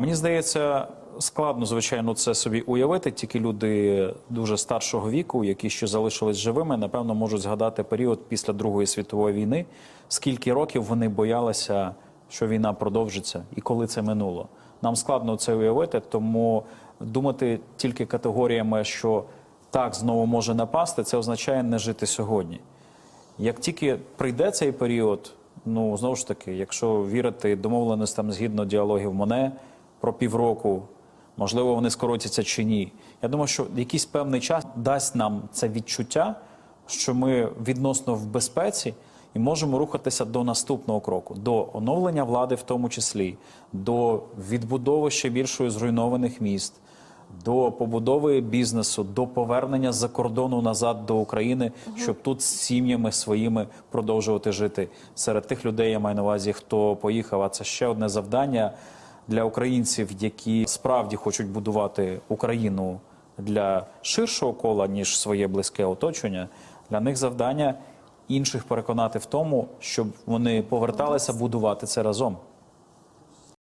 Мені здається, складно, звичайно, це собі уявити. Тільки люди дуже старшого віку, які ще залишились живими, напевно, можуть згадати період після Другої світової війни, скільки років вони боялися, що війна продовжиться, і коли це минуло. Нам складно це уявити, тому думати тільки категоріями, що так знову може напасти, це означає не жити сьогодні. Як тільки прийде цей період, ну знову ж таки, якщо вірити домовленостям згідно діалогів Моне про півроку, можливо, вони скоротяться чи ні. Я думаю, що якийсь певний час дасть нам це відчуття, що ми відносно в безпеці і можемо рухатися до наступного кроку, до оновлення влади, в тому числі, до відбудови ще більшої зруйнованих міст до побудови бізнесу, до повернення з-за кордону назад до України, щоб тут з сім'ями своїми продовжувати жити. Серед тих людей я маю на увазі, хто поїхав. А це ще одне завдання для українців, які справді хочуть будувати Україну для ширшого кола ніж своє близьке оточення. Для них завдання інших переконати в тому, щоб вони поверталися будувати це разом.